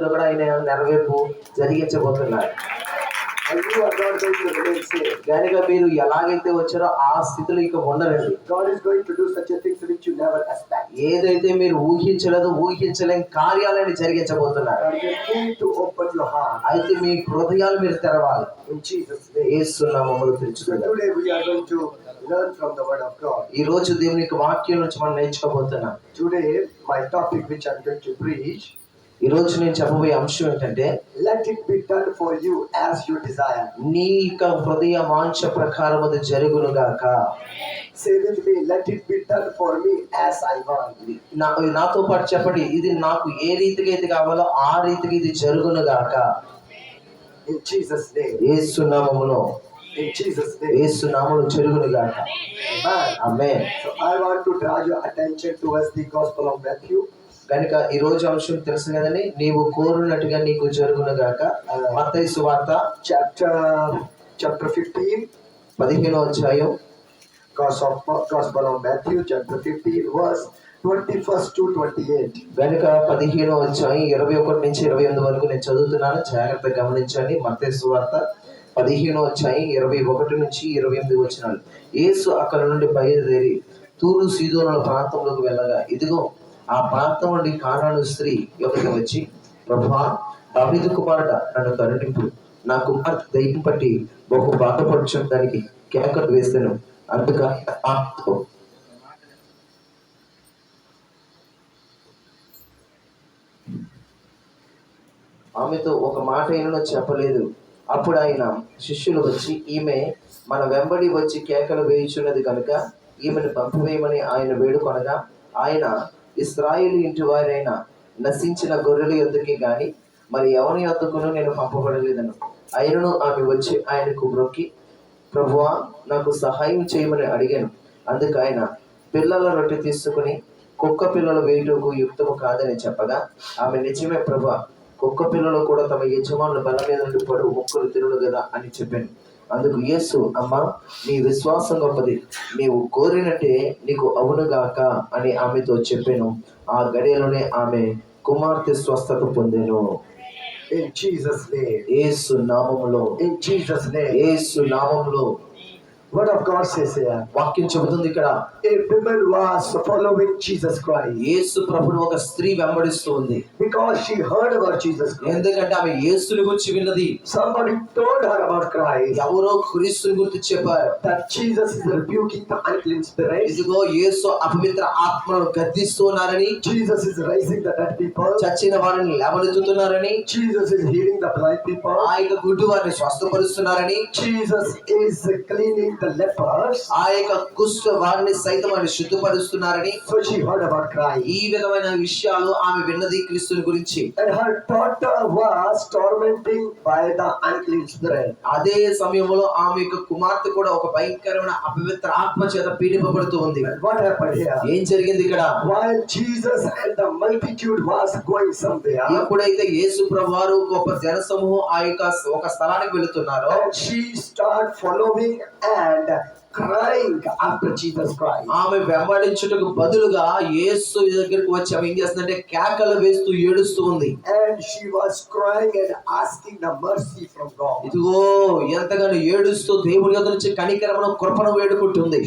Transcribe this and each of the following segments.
చేతులు కూడా ఆయన నెరవేర్పు జరిగించబోతున్నారు. కనుక మీరు ఎలాగైతే వచ్చారో ఆ స్థితిలో ఇక ఉండరండి. ఏదైతే మీరు ఊహించలేదు ఊహించలేని కార్యాలని జరిగించబోతున్నారు. అయితే మీ హృదయాలు మీరు తెరవాలి. ఈ రోజు దేవుని వాక్యం నుంచి మనం నేర్చుకోబోతున్నాం. టుడే మై టాపిక్ విచ్ అంటే ఈ రోజు నేను చెప్పబోయే అంశం ఏంటంటే let it be done for you as you desire నీ యొక్క హృదయ వాంఛ ప్రకారం అది జరుగును గాక. Say this be let it be done for me as I want నా నాతో పాటు చెప్పండి ఇది నాకు ఏ రీతికి ఇది కావాలో ఆ రీతికి ఇది జరుగును గాక. ఇన్ జీసస్ నేమ్ యేసు నామములో ఇన్ జీసస్ నేమ్ యేసు నామములో జరుగును గాక. ఆమేన్ so I want to draw your attention towards the gospel of Matthew కనుక ఈ రోజు అంశం తెలుసు కదండి. నీవు కోరునట్టుగా నీకు జరుగును గాక. మత్తయి సువార్త chapter chapter 15 పదిహేనో అధ్యాయం. Gospel, Gospel of Matthew chapter 15 verse 21st to 28 వెనుక పదిహేనో అధ్యాయం ఇరవై ఒకటి నుంచి ఇరవై ఎనిమిది వరకు నేను చదువుతున్నాను. జాగ్రత్తగా గమనించండి. మత్తయి సువార్త పదిహేనో అధ్యాయం ఇరవై ఒకటి నుంచి ఇరవై ఎనిమిది వచ్చినాడు యేసు అక్కడ నుండి బయలుదేరి తూరు సీదోనుల ప్రాంతంలోకి వెళ్ళగా ఇదిగో ఆ ప్రాంతం నుండి కానాను స్త్రీ యొక్కకి వచ్చి ప్రభా దావీదు కుమారుడ నన్ను కరుణింపు. నా కుమార్తె దయ్యం పట్టి బహు బాధపడుచున్న దానికి కేకలు వేస్తాను. అందుక ఆత్మ ఆమెతో ఒక మాట ఏమో చెప్పలేదు. అప్పుడు ఆయన శిష్యులు వచ్చి ఈమె మన వెంబడి వచ్చి కేకలు వేయుచున్నది కనుక ఈమెను పంపివేయమని ఆయన వేడుకొనగా ఆయన ఇస్రాయిల్ ఇంటి వారైన నశించిన గొర్రెల యొద్దకి గాని మరి ఎవరి యొద్దకును నేను పంపబడలేదను. ఆయనను ఆమె వచ్చి ఆయనకు బ్రొక్కి ప్రభువా నాకు సహాయం చేయమని అడిగాను. అందుకు ఆయన పిల్లల రొట్టె తీసుకుని కుక్క పిల్లలు వేయుటకు యుక్తము కాదని చెప్పగా ఆమె నిజమే ప్రభా కుక్క పిల్లలు కూడా తమ యజమానుల బల మీద నుండి పడు ముక్కలు తిరుడు కదా అని చెప్పాను. అందుకు యేసు అమ్మా నీ విశ్వాసం గొప్పది. నీవు కోరినట్టే నీకు అవునుగాక అని ఆమెతో చెప్పాను. ఆ గడియలోనే ఆమె కుమార్తె స్వస్థత పొందెను. In Jesus name. యేసు నామములో. In Jesus name. యేసు నామములో. వర్డ్ ఆఫ్ గాడ్ సేస్ వాక్యం చెబుతుంది ఇక్కడ a women was following Jesus Christ యేసు ప్రభుని ఒక స్త్రీ వెంబడిస్తుంది. Because she heard about Jesus ఎందుకంటే ఆమె యేసుని గురించి విన్నది. Somebody told her about Christ ఎవరో క్రీస్తుని గురించి చెప్పారు. That Jesus is rebuking the unclean spirit ఇదిగో యేసు అపవిత్ర ఆత్మను గద్దిస్తున్నారని. Jesus is raising the dead people చచ్చిన వారిని లేవనెత్తుతున్నారని. Jesus is healing the blind people ఆయన గుడ్డు వారిని స్వస్థపరుస్తున్నారని. జీసస్ ఇస్ క్లీనింగ్ ఆ యొక్క కుష్ట వారిని సైతం ఆమె ఈ విధమైన విషయాలు ఆమె విన్నది క్రీస్తుని గురించి. అదే సమయంలో ఆమె యొక్క కుమార్తె కూడా ఒక భయంకరమైన అపవిత్ర ఆత్మ చేత ఏం జరిగింది ఇక్కడ? ఎప్పుడైతే యేసు ప్రభు గొప్ప జనసమూహం ఆ యొక్క ఒక స్థలానికి వెళుతున్నారో she start following and and ఆమె వెంబడించుటకు బదులుగా ఏసు దగ్గరకు వచ్చి ఆమె ఏం చేస్తుందంటే కేకలు వేస్తూ ఏడుస్తూ ఉంది. ఇదిగో ఎంతగానో ఏడుస్తూ దేవుడి గదు నుంచి కనికరమైన కృపణ వేడుకుంటుంది.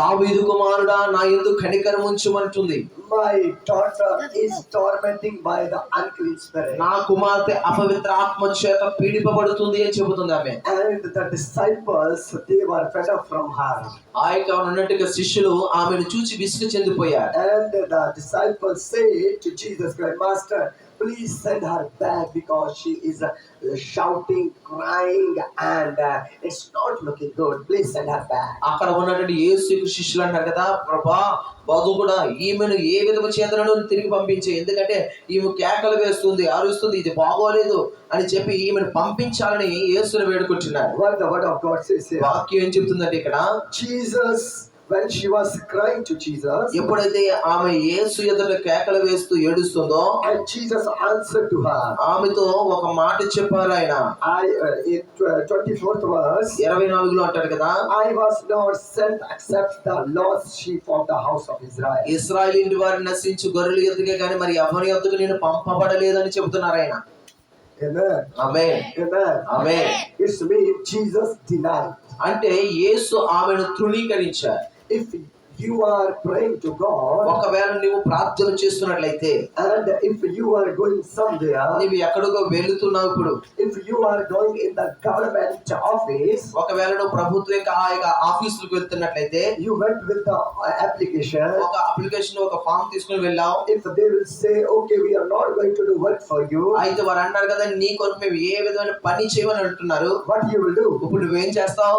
దావీదు కుమారుడా నా ఎందు కనికరం ఉంచమంటుంది My daughter is tormenting by the unclean spirit. And she and the disciples they were fed up from her ఆ యొక్క ఉన్నట్టుగా శిష్యులు ఆమెను చూసి విసుగు చెందిపోయారు and the disciples say to Jesus Christ master please send her back because she is uh, shouting crying and uh, it's not looking good please send her back అక్కడ ఉన్నటువంటి యేసు శిష్యులు అంటారు కదా ప్రభా బాగు కూడా ఈమెను ఏ విధము చేతనను తిరిగి పంపించే ఎందుకంటే ఈమె కేకలు వేస్తుంది అరుస్తుంది ఇది బాగోలేదు అని చెప్పి ఈమెను పంపించాలని యేసుని వేడుకుంటున్నారు వాక్యం ఏం చెప్తుందంటే ఇక్కడ Jesus when she was crying to Jesus, ఎప్పుడైతే ఆమె యేసు ఎదుట కేకలు వేస్తూ ఏడుస్తుందో and Jesus answered to her. ఆమెతో ఒక మాట చెప్పారు ఆయన I uh, in twenty fourth verse. ఇరవై నాలుగులో అంటాడు కదా I was not sent except the lost sheep of the house of Israel. Israel ఇంటి వారిని నశించి గొర్రెలు ఎద్దుకే కానీ మరి ఎవరి ఎద్దుకు నేను పంపబడలేదని చెబుతున్నారు ఆయన Amen. ఆమె Amen. ఆమె It's mean Jesus denied. అంటే యేసు ఆమెను తృణీకరించారు If you are praying to God ఒకవేళ నువ్వు ప్రార్థన చేస్తున్నట్లయితే and if you are going somewhere, నీవు ఎక్కడికో వెళుతున్నావు ఇప్పుడు if you are going in the government office, ఒకవేళ నువ్వు ప్రభుత్వ యొక్క ఆ యొక్క ఆఫీసులకు వెళ్తున్నట్లయితే you went with the uh, application. ఒక అప్లికేషన్ ఒక ఫామ్ తీసుకుని వెళ్ళావు If they will say, okay, we are not going to do work for you, అయితే వారు అన్నారు కదా నీ కొరకు మేము ఏ విధమైన పని చేయమని అంటున్నారు what you will do? ఇప్పుడు నువ్వేం చేస్తావు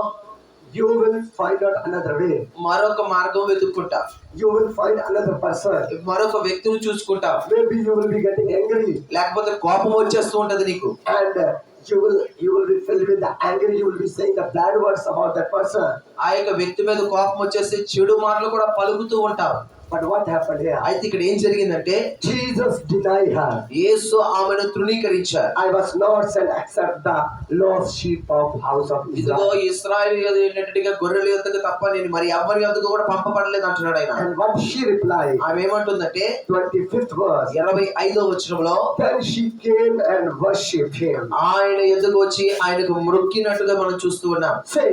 You will find out another way. మరొక మార్గం వెతుక్కుంటా You will find another person. మరొక వ్యక్తిని చూసుకుంటావు Maybe you will be getting angry లేకపోతే కోపం వచ్చేస్తూ ఉంటది నీకు and uh, you will you will be filled with the anger. You will be saying the bad words about that person. ఆ యొక్క వ్యక్తి మీద కోపం వచ్చేసి చెడు మాటలు కూడా పలుకుతూ ఉంటావు but what happen here I think ఏం జరిగిందంటే జీసస్ డినై హర్ యేసు ఆమెను తృణీకరించారు. I was not cell except the lost sheep of house of Israel Israel ఏంటంటే గొర్రెలు యొద్దకు తప్ప నేను మరి ఎవరి యొద్దకు కూడా పంపబడలేదు అంటున్నాడు ఆయన. అండ్ వాట్ షీ రిప్లై ఆమె ఏమంటుందంటే 25th వర్స్ 25 వ వచనంలో then she came and worship him ఆయన యొద్దకు వచ్చి ఆయనకు మృక్కినట్టుగా మనం చూస్తూ ఉన్నాం. సే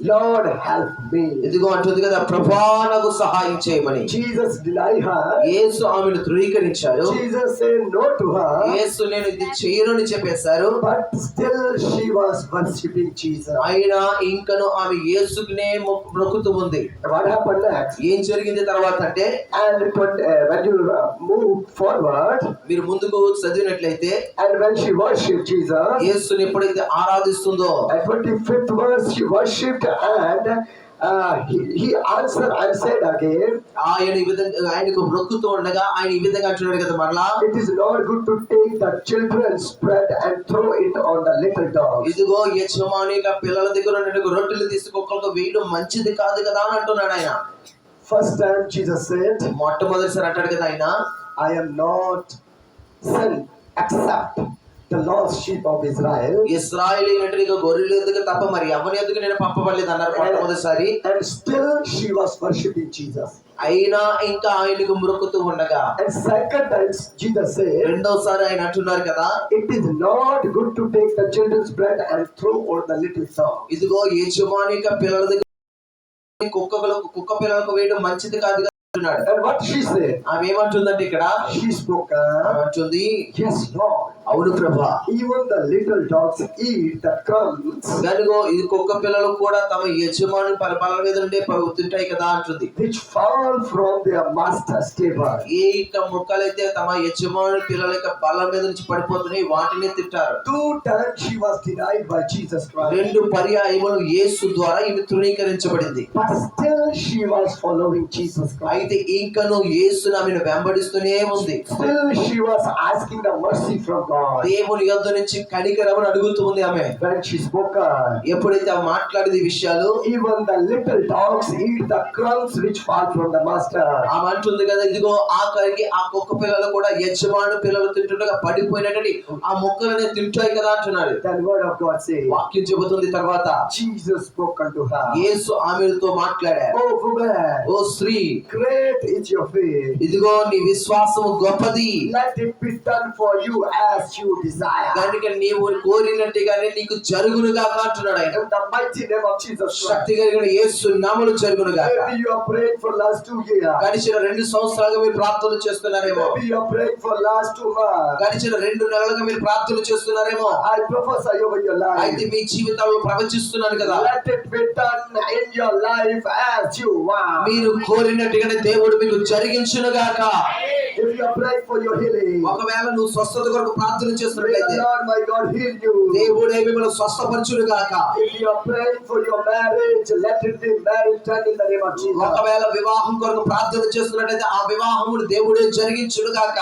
Lord help me. ఇదిగో అంటుంది కదా ప్రభా నాకు సహాయం చేయమని Jesus denied her. యేసు ఆమెను ధృవీకరించారు Jesus said no to her. యేసు నేను ఇది చేయను అని చెప్పేశారు But still she was worshipping Jesus. అయినా ఇంకను ఆమె యేసుకునే మొక్కు- మొక్కుతూ ఉంది happened next? ఏం జరిగింది తర్వాత అంటే And when, uh, you uh, move forward, మీరు ముందుకు చదివినట్లయితే and when she worshipped Jesus, యేసుని ఎప్పుడైతే ఆరాధిస్తుందో at 25th verse, she worshipped and uh, he, he answered and said again, ఆయన ఈ విధంగా ఆయనకు మొక్కుతూ ఉండగా ఆయన ఈ విధంగా అంటున్నాడు కదా మరలా It is not good to take the children's bread and throw it on the little dogs. ఇదిగో యజమాని యొక్క పిల్లల దగ్గర ఉన్నటువంటి రొట్టెలు తీసి కుక్కలకు వేయడం మంచిది కాదు కదా అని అంటున్నాడు ఆయన First time Jesus said, మొట్టమొదటిసారి అంటాడు కదా ఆయన I am not sent except ఇస్రాయలీ ఎదుటిక గొర్రెల ఎదుటిక తప్ప మరి ఎవరి ఎదుటిక నేను పంపబడలేదు అన్నారు మొదటిసారి and still she was worshipping Jesus అయినా ఇంకా ఆయనకు మురుకుతూ ఉండగా. సెకండ్ టైమ్స్ జీసస్ రెండోసారి ఆయన అంటున్నారు కదా it is not good to take the children's bread and throw over the little సా ఇదిగో యజమానిక పిల్లల దగ్గర కుక్కలు కుక్క పిల్లలకు వేయడం మంచిది కాదు కదా ఆమె ఏమంటుందంటే ఇక్కడ? ఏమంటుంది ఎస్ నాట్ అవును ప్రభా. Even the little dogs eat the crumbs గనుగో ఈ కుక్క పిల్లలు కూడా తమ యజమాని పరిపాలన మీద ఉండే పరుగుతుంటాయి కదా అంటుంది. Which fall from their master's table ఏ ఇంత ముక్కలైతే తమ యజమాని పిల్లల యొక్క బల మీద నుంచి పడిపోతున్నాయి వాటిని తింటారు. Two times she was denied by Jesus Christ రెండు పర్యాయములు యేసు ద్వారా ఇది తృణీకరించబడింది. First she was following Jesus Christ అయితే ఇంకను యేసు నామిన వెంబడిస్తూనే ఉంది. Still she was asking the mercy from దేవుని యొద్ధ నుంచి కనికరమని అడుగుతుంది ఆమె. షీ స్పోక్ ఎప్పుడైతే ఆ మాట్లాడేది విషయాలు even the little dogs eat the crumbs master ఆ మంటుంది కదా ఇదిగో ఆఖరికి ఆ కుక్క పిల్లలు కూడా యజమాను పిల్లలు తింటుండగా పడిపోయినట్టు ఆ మొక్కలని తింటాయి కదా అంటున్నాడు. వాక్యం చెబుతుంది తర్వాత. జీసస్ స్పోక్ అంటు హర్ ఆమెతో మాట్లాడాడు. ఓ ఫుబెర్ ఓ ఇదిగో నీ విశ్వాసం గొప్పది. ఫర్ యు కనుకే నీకు జరుగును కాక అంటున్నాడు ఆయన. The mighty name last 2 years గడిచిన మీరు ప్రార్థనలు చేస్తున్నారేమో. Maybe you are last 2 months గడిచిన మీరు ప్రార్థనలు చేస్తున్నారేమో. ఐ ప్రొఫెస్ ఐ ఓవర్ అయితే మీ జీవితాల్లో ప్రవచిస్తున్నాను కదా. లెట్ యు వాంట్ మీరు కోరినట్టుగానే దేవుడు మీకు జరిగించును గాక you are praying for your healing, ఒకవేళ నువ్వు స్వస్థత కొరకు ప్రార్థన చేస్తున్నట్లయితే Lord my God heal you. దేవుడే మిమ్మల్ని స్వస్థపరచును గాక If you are praying for your marriage, let it be marriage done in the name of Jesus. ఒకవేళ వివాహం కొరకు ప్రార్థన చేస్తున్నట్లయితే ఆ వివాహమును దేవుడే జరిగించును గాక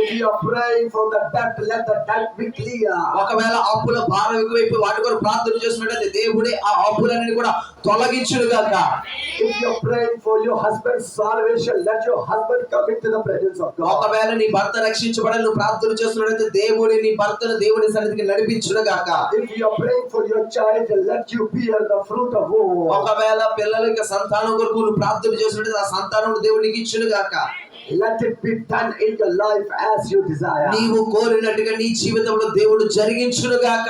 If you are praying for the debt, let the debt be clear. ఒకవేళ అప్పుల భారం ఎక్కువైపు వాటి కొరకు ప్రార్థన చేస్తున్నట్లయితే దేవుడే ఆ అప్పులన్నీ కూడా తొలగించును గాక If you are praying for your husband's salvation, let your husband come into the presence of God. ఒకవేళ నీ భర్త రక్షించబడాలి నువ్వు ప్రార్థన చేస్తున్నట్లయితే దేవుడి నీ భర్తను దేవుడి సన్నిధికి నడిపించును గాక If you are praying for your child, let you bear the fruit of womb. ఒకవేళ పిల్లలకి సంతానం కొరకు నువ్వు ప్రార్థన చేస్తున్నట్లయితే ఆ సంతానం దేవుడికి ఇచ్చును గాక Let it be done in your life as you desire. నీవు కోరినట్టుగా నీ జీవితంలో దేవుడు జరిగించును గాక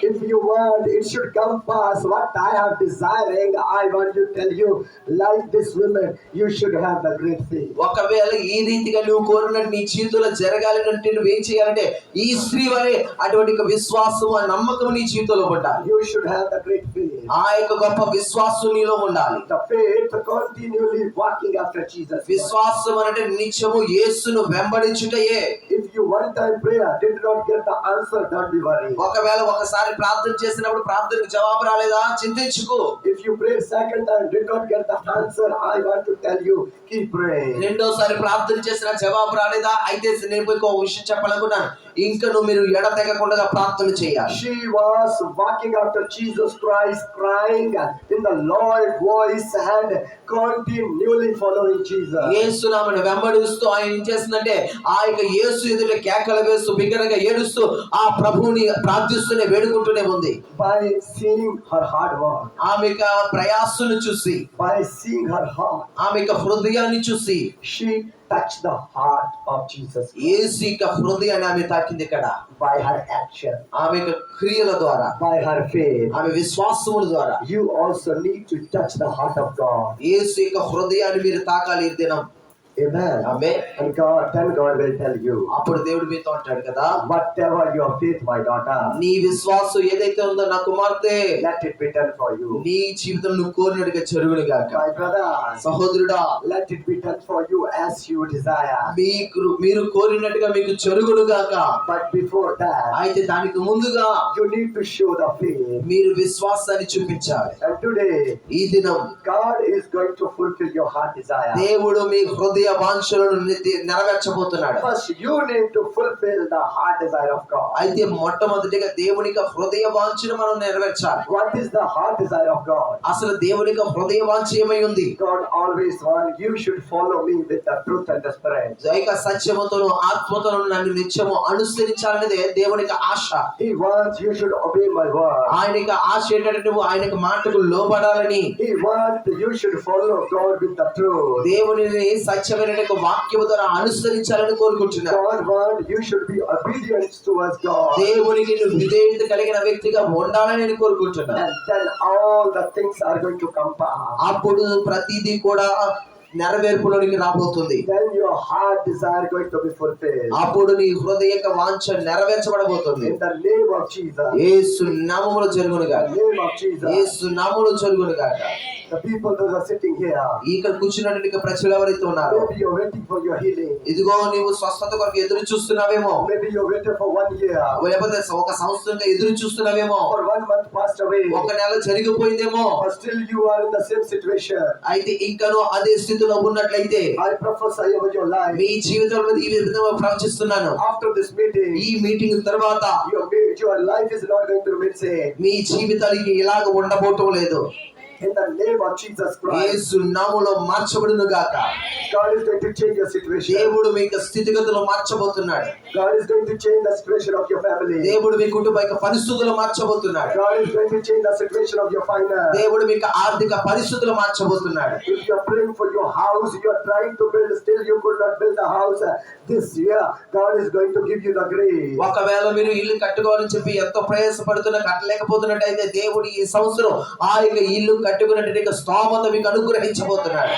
If you want, it should come past what I have desiring. I want to tell you, like this woman, you should have the great faith. ఒకవేళ ఈ రీతిగా నువ్వు కోరినట్టు నీ జీవితంలో జరగాలంటే నువ్వు ఏం చేయాలంటే ఈ స్త్రీ వలె అటువంటి విశ్వాసం ఆ నమ్మకం నీ జీవితంలో ఉండాలి You should have the great faith. ఆ యొక్క గొప్ప విశ్వాసం నీలో ఉండాలి The faith continually walking after Jesus. విశ్వాసం అంటే నిత్యము యేసును వెంబడించుటయే If you one time prayer did not get the answer, don't be worried. ఒకవేళ ఒకసారి ప్రార్థన చేసినప్పుడు ప్రార్థనకు జవాబు రాలేదా? చింతించుకో. If you prayed second time did not get the answer, I want to tell you, keep praying. రెండోసారి ప్రార్థన చేసిన జవాబు రాలేదా? అయితే నేను పోయి ఒక విషయం చెప్పాలనుకున్నాను ఇంకా నువ్వు మీరు ఎడతెగకుండా ప్రార్థన చేయాలి. She was walking after Jesus Christ, crying in the loud voice and continually following Jesus. యేసునామని వెంబడిస్తూ ఆయన ఏం చేస్తుందంటే ఆ యొక్క యేసు ఎదుట కేకలు వేస్తూ బిగ్గరగా ఏడుస్తూ ఆ ప్రభువుని ప్రార్థిస్తూనే వేడుకుంటూనే ఉంది By seeing her hard work, ఆమె యొక్క ప్రయాసను చూసి by seeing her heart, ఆమె హృదయాన్ని చూసి she touched the heart of Jesus యేసు యొక్క హృదయాన్ని ఆమె తాకింది ఇక్కడ by her action, ఆమె క్రియల ద్వారా by her faith. ఆమె విశ్వాసముల ద్వారా You also need to touch the heart of God. యేసు యొక్క హృదయాన్ని మీరు తాకాలి దినం And God, then God will tell you, అప్పుడు దేవుడు మీతో అంటాడు కదా whatever your faith, my daughter, నీ విశ్వాసం ఏదైతే ఉందో నా కుమార్తె let it be done for you. నీ జీవితం నువ్వు కోరినట్టుగా జరుగును గాక My brother, సహోదరుడా let it be done for you as you desire. మీకు మీరు కోరినట్టుగా మీకు జరుగును గాక But before that, అయితే దానికి ముందుగా you need to show the faith. మీరు విశ్వాసాన్ని చూపించాలి And today, ఈ దినం God is going to fulfill your heart desire. దేవుడు మీ హృదయ ఆకాంక్షలను నెరవేర్చబోతున్నాడు. అయితే మొట్టమొదటిగా దేవుని హృదయ వాంఛను మనం నెరవేర్చాలి. అసలు దేవుని హృదయ వాంఛ ఏమై ఉంది? సత్యమతను ఆత్మతను నన్ను నిత్యము అనుసరించాలనేదే దేవునికి ఆశ. ఆయనకి ఆశ ఏంటంటే నువ్వు ఆయన మాటకు లోపడాలని దేవుని సత్యం నిర్దేశించబడిన వాక్యము ద్వారా అనుసరించాలని కోరుకుంటున్నాను కలిగిన వ్యక్తిగా ఉండాలని నేను కోరుకుంటున్నాను అప్పుడు ప్రతిదీ కూడా నెరవేర్పులోనికి రాబోతుంది. అప్పుడు నీ హృదయ వాంఛ నెరవేర్చబడబోతుంది. ఏ సున్నామములు జరుగునుగా ఏ సున్నాములు జరుగునుగా The people that are sitting here, ఇక్కడ కూర్చున్నటువంటి ప్రజలు ఎవరైతే ఉన్నారో maybe you're waiting for your healing. ఇదిగో నీవు స్వస్థత కొరకు ఎదురు చూస్తున్నావేమో Maybe you're waiting for one year. లేకపోతే ఒక సంవత్సరంగా ఎదురు చూస్తున్నావేమో Or one month passed away. ఒక నెల జరిగిపోయిందేమో But still you are in the same situation. అయితే ఇంకనూ అదే స్థితిలో ఉన్నట్లయితే I prophesy over your life. మీ జీవితంలో ఈ విధంగా ప్రవచిస్తున్నాను After this meeting, ఈ మీటింగ్ తర్వాత your, your life is not going to remain same. మీ జీవితానికి ఇలాగ ఉండబోటం లేదు In the name of Jesus Christ, యేసు నామములో మార్చబడును గాక God is going to change your situation. దేవుడు మీ స్థితిగతులు మార్చబోతున్నాడు God is going to change the situation of your family. దేవుడు మీ కుటుంబ యొక్క పరిస్థితులు మార్చబోతున్నాడు God is going to change the situation of your finance. దేవుడు మీకు ఆర్థిక పరిస్థితులు మార్చబోతున్నాడు If you are praying for your house, you are trying to build, still you could not build the house uh, this year. God is going to give you the grace. ఒకవేళ మీరు ఇల్లు కట్టుకోవాలని చెప్పి ఎంతో ప్రయాసపడుతున్నా కట్టలేకపోతున్నట్టయితే దేవుడు ఈ సంవత్సరం ఆ యొక్క ఇల్లు కట్టుకున్నటువంటి స్తోమత మీకు అనుగ్రహించబోతున్నాడు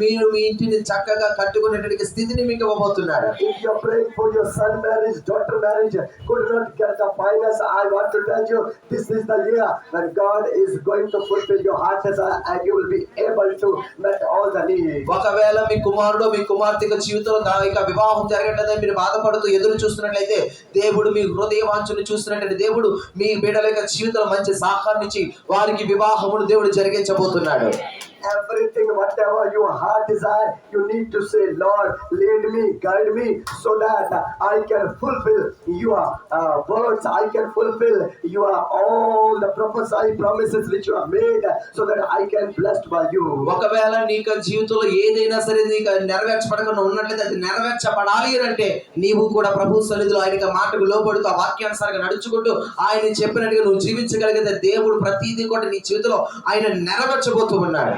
మీరు మీ ఇంటిని చక్కగా కట్టుకునేటువంటి స్థితిని మీకు ఇవ్వబోతున్నాడు If you're praying for your son marriage, daughter marriage, could not get the finance, I want to tell you, this is the year when God is going to fulfill your heart desire and you will be able to meet all the needs. ఒకవేళ మీ కుమారుడు మీ కుమార్తె యొక్క జీవితంలో దా- ఇక వివాహం జరగట్లేదని మీరు బాధపడుతూ ఎదురు చూస్తున్నట్లయితే దేవుడు మీ హృదయ వాంఛను చూస్తున్నట్లయితే దేవుడు మీ బిడ్డల యొక్క జీవితంలో మంచి సహకారం ఇచ్చి వారికి వివాహమును దేవుడు జరిగించబోతున్నాడు. Everything, whatever your heart desire, you need to say, Lord, lead me, guide me, so that I can fulfill your uh, words, I can fulfill your all the prophesy promises which you have made, so that I can blessed by you. ఒకవేళ నీకు జీవితంలో ఏదైనా సరే నీకు నెరవేర్చబడకుండా ఉన్నట్లయితే అది నెరవేర్చబడాలి అంటే నీవు కూడా ప్రభు సన్నిధిలో ఆయనకి మాటకు లోబడుతూ ఆ వాక్యానుసారంగా నడుచుకుంటూ ఆయన చెప్పినట్టుగా నువ్వు జీవించగలిగితే దేవుడు ప్రతిదీ కూడా నీ జీవితంలో ఆయన నెరవేర్చబోతూ ఉన్నాడు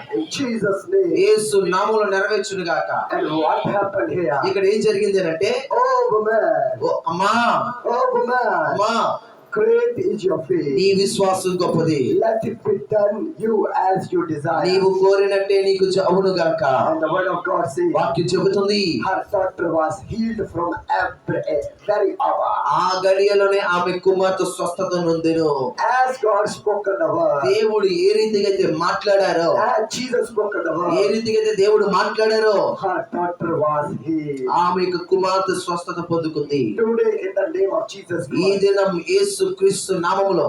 యేసు నామములో నెరవేర్చును గాక ఇక్కడ ఏం జరిగింది అంటే ఓ అమ్మా. ఓ అమ్మా. Great is your faith. నీ విశ్వాసం గొప్పది Let it be done you as you desire. నీవు కోరినట్టే నీకు అవును గాక And the word of God says, వాక్యం చెబుతుంది her daughter was healed from every very hour. ఆ గడియలోనే ఆమె కుమార్తె స్వస్థత నొందెను As God spoken the word, దేవుడు ఏ రీతిగా అయితే మాట్లాడారో as Jesus spoken the A word, రీతిగా అయితే దేవుడు మాట్లాడారో her daughter was healed. ఆమె కుమార్తె స్వస్థత పొందుకుంది Today, in the name of Jesus ఈ దినం యేసు క్రీస్తు నామములో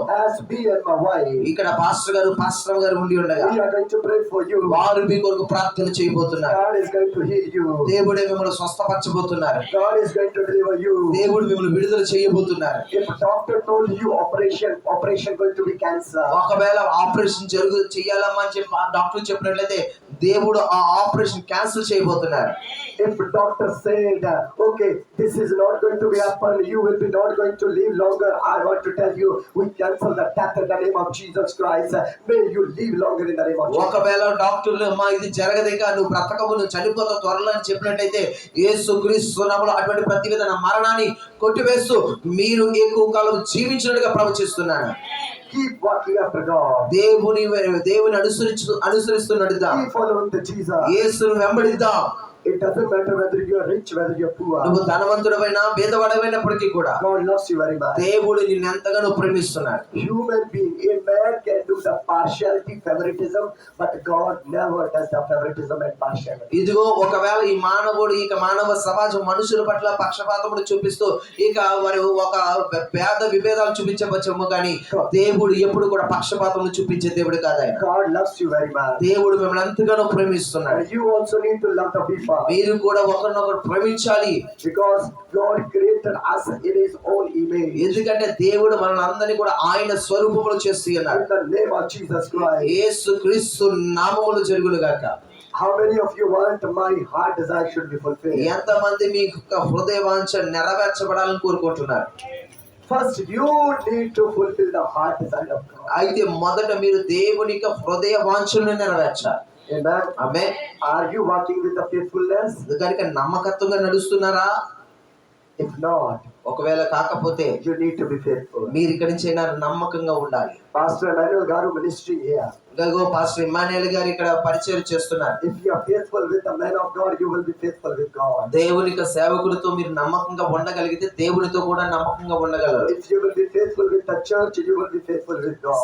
ఇక్కడ పాస్టర్ గారు పాస్టర్ గారు ఉండి ఉండగా we are going to pray for you. వారు మీ కొరకు ప్రార్థన చేయబోతున్నారు God is going to heal you. దేవుడే మిమ్మల్ని స్వస్థపరచబోతున్నారు God is going to deliver you. దేవుడు మిమ్మల్ని విడుదల చేయబోతున్నారు If a doctor told you operation, operation going to be cancer, ఒకవేళ ఆపరేషన్ జరుగు చెయ్యాలమ్మా అని చెప్పి డాక్టర్ చెప్పినట్లయితే దేవుడు ఆ ఆపరేషన్ క్యాన్సిల్ చేయబోతున్నారు if doctor said, okay, this is not going to be happen, you will be not going to live longer, I to tell you, we cancel the death in the name of Jesus Christ. May you live longer in the name of Jesus. ఒకవేళ డాక్టర్లు అమ్మా ఇది జరగదిక నువ్వు బ్రతకము నువ్వు చనిపోతావు త్వరలో అని చెప్పినట్టయితే యేసు క్రీస్తు నామములో అటువంటి ప్రతి విధమైన మరణాన్ని కొట్టివేస్తూ మీరు ఎక్కువ కాలం జీవించినట్టుగా ప్రవచిస్తున్నాను Keep walking after God. దేవుని దేవుని అనుసరించు అనుసరిస్తున్నట్టుగా Keep following the Jesus. యేసును వెంబడిద్దాం You're poor. నువ్వు ధనవంతుడమైనా భేదవాడమైనప్పటికీ కూడా you very much. దేవుడు నిన్ను ఎంతగానో ప్రేమిస్తున్నాడు the partiality, favoritism, but God never does the favoritism and partiality. ఇదిగో ఒకవేళ ఈ మానవుడు ఇక మానవ సమాజం మనుషుల పట్ల పక్షపాతముడు చూపిస్తూ ఇక వారు ఒక పేద విభేదాలు చూపించవచ్చేమో కానీ దేవుడు ఎప్పుడు కూడా పక్షపాతములు చూపించే దేవుడు కాదు ఆయన you very much. దేవుడు మిమ్మల్ని ఎంతగానో ప్రేమిస్తున్నాడు the people. మీరు కూడా ఒకరినొకరు ప్రేమించాలి Because God created us in His own image. ఎందుకంటే దేవుడు మనల్ని అందరినీ కూడా ఆయన స్వరూపములు చేస్తూ ఉన్నాడు In the name of Jesus Christ. యేసు క్రీస్తు నామములు జరుగును గాక How many of you want my heart desire should be fulfilled? ఎంతమంది మీ యొక్క హృదయ వాంఛ నెరవేర్చబడాలని కోరుకుంటున్నారు First, you need to fulfill the heart desire of God. అయితే మొదట మీరు దేవుని యొక్క హృదయ వాంఛలను నెరవేర్చాలి కనుక నమ్మకత్వంగా నడుస్తున్నారా? ఇఫ్ నాట్ ఒకవేళ కాకపోతే you need to be faithful మీరు ఇక్కడి నుంచి అయినా నమ్మకంగా ఉండాలి. పాస్టర్ ఎమాన్యుయల్ గారు మినిస్ట్రీ హియర్ పాస్టర్ ఎమాన్యుయల్ గారు ఇక్కడ పరిచయం చేస్తున్నారు. If you are faithful with the man of God మీరు నమ్మకంగా ఉండగలిగితే దేవుడితో కూడా నమ్మకంగా ఉండగలరు. ఇఫ్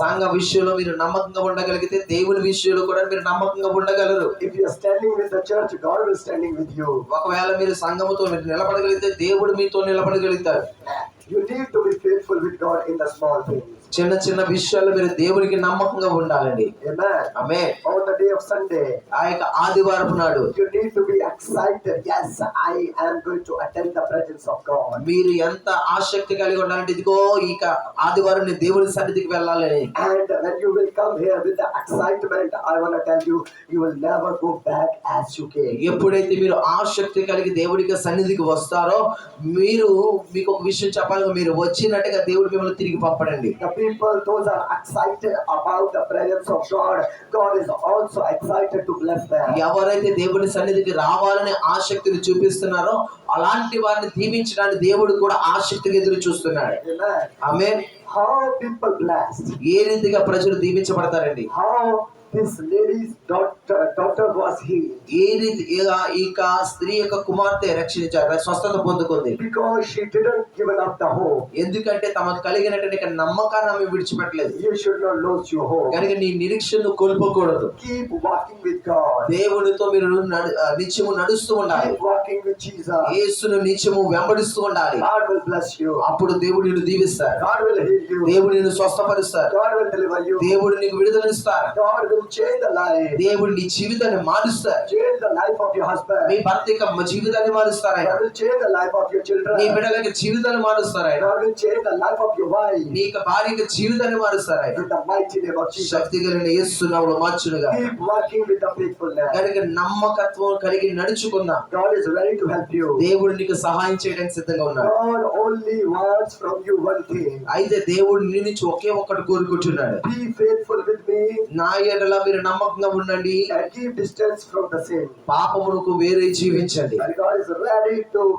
సంఘ విషయంలో మీరు నమ్మకంగా ఉండగలిగితే దేవుని విషయంలో కూడా మీరు నమ్మకంగా ఉండగలరు. If you standing with the church standing ఒకవేళ మీరు సంఘముతో నిలబడగలిగితే దేవుడు మీతో నిలబడగలుగుతాడు. You need to be faithful with God in the small things. చిన్న చిన్న విషయాలు మీరు దేవుడికి నమ్మకంగా ఉండాలండి. ఆ యొక్క ఆదివారపు నాడు. మీరు ఎంత ఆసక్తి కలిగి ఉండాలంటే ఇదిగో ఈ ఆదివారం నేను దేవుడి సన్నిధికి వెళ్ళాలని. And when you will come here with excitement back as you ఎప్పుడైతే మీరు ఆసక్తి కలిగి దేవుడికి సన్నిధికి వస్తారో మీరు మీకు ఒక విషయం చెప్పాలి మీరు వచ్చినట్టుగా దేవుడి మిమ్మల్ని తిరిగి పంపడండి. people, those are excited about the presence of God, God is also excited to bless them. ఎవరైతే దేవుని సన్నిధికి రావాలని ఆసక్తిని చూపిస్తున్నారో అలాంటి వారిని దీవించడానికి దేవుడు కూడా ఆసక్తిగా ఎదురు చూస్తున్నాడు. ఆమె హౌ పీపుల్ బ్లాస్ ఏ రీతిగా ప్రజలు దీవించబడతారండి? How this lady's daughter, daughter was healed. రీతి ఈ- ఈ యొక్క స్త్రీ యొక్క కుమార్తె రక్షించారు స్వస్థత పొందుకుంది Because she didn't give up the hope. ఎందుకంటే తమకు కలిగినటువంటి నమ్మకాన్ని ఆమె విడిచిపెట్టలేదు You should not lose your hope. కనుక నీ నిరీక్షను కోల్పోకూడదు Keep walking with God. దేవునితో మీరు నడు- ఆ, నిత్యము నడుస్తూ ఉండాలి Keep walking with Jesus. యేసును నిత్యము వెంబడిస్తూ ఉండాలి God will bless you. అప్పుడు దేవుడు నిన్ను దీవిస్తారు God will heal you. దేవుడు నిన్ను స్వస్థపరుస్తారు God will deliver you. దేవుడు నీకు విడుదలనిస్తారు God will change the life. దేవుడు నీ జీవితాన్ని మారుస్తారు Change the life of your మీ. భర్త యొక్క జీవితాన్ని మారుస్తారు ఆయన God will change the life of your నీ. బిడ్డల యొక్క జీవితాన్ని మారుస్తారు ఆయన God will change the life of your wife. నీ యొక్క భార్య యొక్క జీవితాన్ని మారుస్తారు ఆయన In the mighty name of Jesus. శక్తి కలిగిన యేసునాములు మార్చునుగా Keep working with the faithfulness. కనుక నమ్మకత్వం కలిగి నడుచుకుందాం God is ready to help you. దేవుడు నీకు సహాయం చేయడానికి సిద్ధంగా ఉన్నాడు God only wants from you one thing. అయితే దేవుడు నీ నుంచి ఒకే ఒక్కటి కోరుకుంటున్నాడు Be faithful with me నా ఎడల మీరు నమ్మకం ఉండండి. డిస్టెన్స్ ఫ్రమ్ ద పాపమునకు వేరే జీవించండి. గాడ్ టు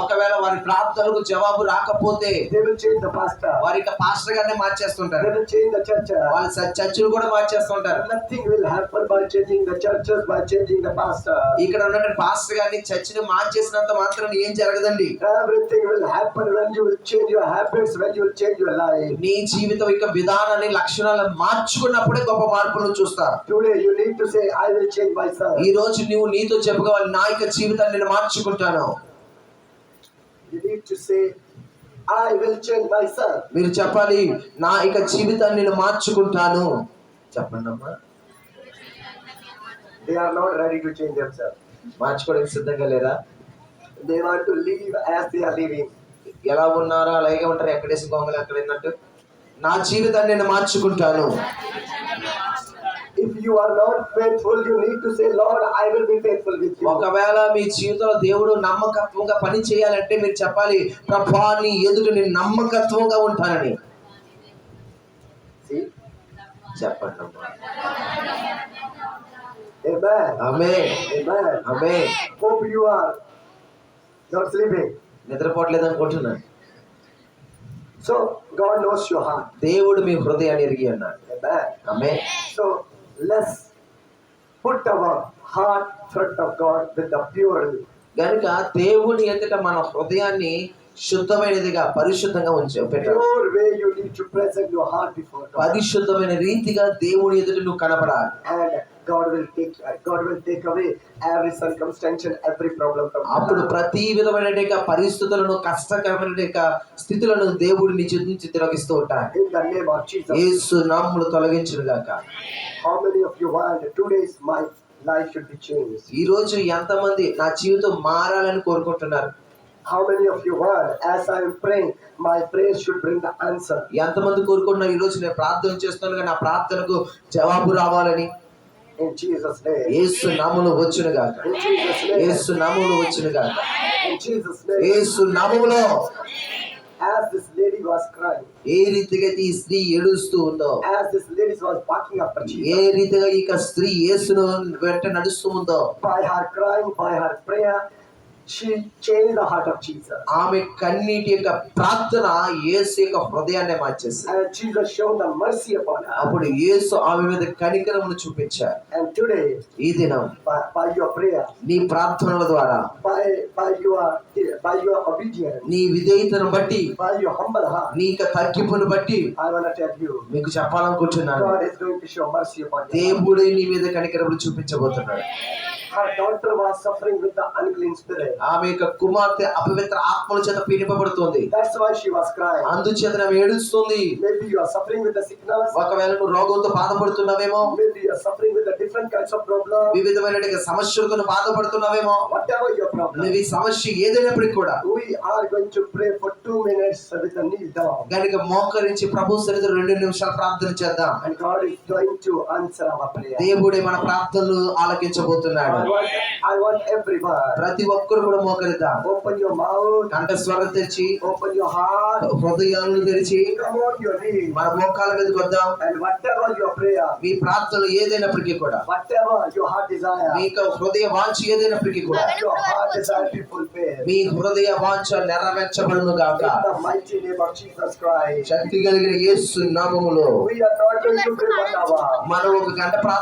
ఒకవేళ వారి ప్రార్థనలకు జవాబు రాకపోతే వారి పాస్టర్ గారిని మార్చేస్తుంటారు. వాళ్ళ చర్చలు కూడా మార్చేస్తుంటారు. ఇక్కడ ఉన్నటువంటి పాస్టర్ గారిని చర్చి మార్చేసినంత మాత్రం ఏం జరగదండి. నీ జీవితం యొక్క విధానాన్ని లక్షణాలను మార్చుకున్నప్పుడే గొప్ప మార్పులు చూస్తారు. ఈ రోజు నువ్వు నీతో చెప్పుకోవాలి నా యొక్క జీవితాన్ని నేను మార్చుకుంటాను. To say, I will change myself. మీరు చెప్పాలి నా యొక్క జీవితాన్ని నేను మార్చుకుంటాను. చెప్పండి అమ్మా They are not ready to change themselves. మార్చుకోవడానికి సిద్ధంగా లేరా? They want to live as they are living. ఎలా ఉన్నారో? అలాగే ఉంటారు? ఎక్కడేసి గొంగలు ఎక్కడ విన్నట్టు నా జీవితాన్ని నేను మార్చుకుంటాను. You are not faithful, you need to say, Lord, I will be faithful with you. ఒకవేళ మీ జీవితంలో దేవుడు నమ్మకత్వంగా పని చేయాలంటే మీరు చెప్పాలి ప్రభా నీ ఎదుట నేను నమ్మకత్వంగా ఉంటానని See? చెప్పండి Amen. ఆమె Amen. ఆమె Hope you are not sleeping. నిద్రపోవట్లేదు అనుకుంటున్నాను So God knows your heart. దేవుడు మీ హృదయాన్ని ఎరిగి అన్నాడు Amen. ఆమె Put our heart front of God with the pure. గనుక దేవుని ఎదుట మన హృదయాన్ని శుద్ధమైనదిగా పరిశుద్ధంగా ఉంచు పెట్టాలి Pure way you need to present your heart before God. పరిశుద్ధమైన రీతిగా దేవుని ఎదుట నువ్వు కనపడాలి Your అప్పుడు. ప్రతి విధమైన పరిస్థితులను కష్టకరమైన స్థితులను దేవుడు నీ నుంచి తిరగిస్తూ ఉంటాడు. యేసు నామములు తొలగించును గాక today's my life should be changed? ఈ రోజు ఎంతమంది నా జీవితం మారాలని కోరుకుంటున్నారు How many of you want as I am praying, my prayers should bring the answer? ఎంతమంది కోరుకుంటున్నారు ఈ రోజు నేను ప్రార్థన చేస్తున్నాను నా ప్రార్థనకు జవాబు రావాలని యేసు నామములు వచ్చును గాక In Jesus' name. యేసు నామములు వచ్చును గాక In Jesus' name. యేసు నామములో As this lady was crying, ఏ రీతిగా ఈ స్త్రీ ఏడుస్తూ ఉందో as this lady was barking after A Jesus, రీతిగా ఈ స్త్రీ యేసును వెంట నడుస్తూ ఉందో by her crying, by her prayer, she changed the heart of Jesus. ఆమె కన్నీటి యొక్క ప్రార్థన యేసు యొక్క హృదయాన్ని మార్చేసింది And Jesus showed the mercy upon her. అప్పుడు యేసు ఆమె మీద కనికరమును చూపించారు And today, ఈ దినం by, by your prayer, నీ ప్రార్థనల ద్వారా by by by your by your obedience, నీ విధేయతను బట్టి by your humble heart. నీ యొక్క తగ్గింపును బట్టి I want to tell you, మీకు చెప్పాలనుకుంటున్నాను God is going to show mercy upon you. దేవుడే నీ మీద కనికరములు చూపించబోతున్నాడు Her daughter was suffering with the unclean spirit. ఆమె యొక్క కుమార్తె అపవిత్ర ఆత్మల చేత పీడింపబడుతుంది. అందుచేత ఏడుస్తుంది. ఒకవేళ నువ్వు రోగంతో బాధపడుతున్నావేమో? సమస్యలతో బాధపడుతున్నావేమో? నువ్వు సమస్య ఏదైనప్పటికి కూడా గనుక మోకరించి ప్రభు సరిత రెండు నిమిషాలు ప్రార్థన చేద్దాం. దేవుడే మన ప్రార్థనలు ఆలకించబోతున్నాడు. ప్రతి ఒక్కరు కూడా మోకరిద్దాం. ఓపెన్ యువర్ మౌత్ స్వరం తెరిచి ఓపెన్ యువర్ హార్ట్ హృదయాలను తెరిచి మన మోకాల మీదకి వద్దాం. అండ్ వాట్ మీ ప్రార్థనలు ఏదైనప్పటికీ కూడా whatever your heart desire, మీ యొక్క హృదయ వాంఛ ఏదైనప్పటికీ కూడా. మీ హృదయ వాంఛ నెరవేర్చబడును గాక. శక్తి కలిగిన యేసు నామములో. మనం ఒక గంట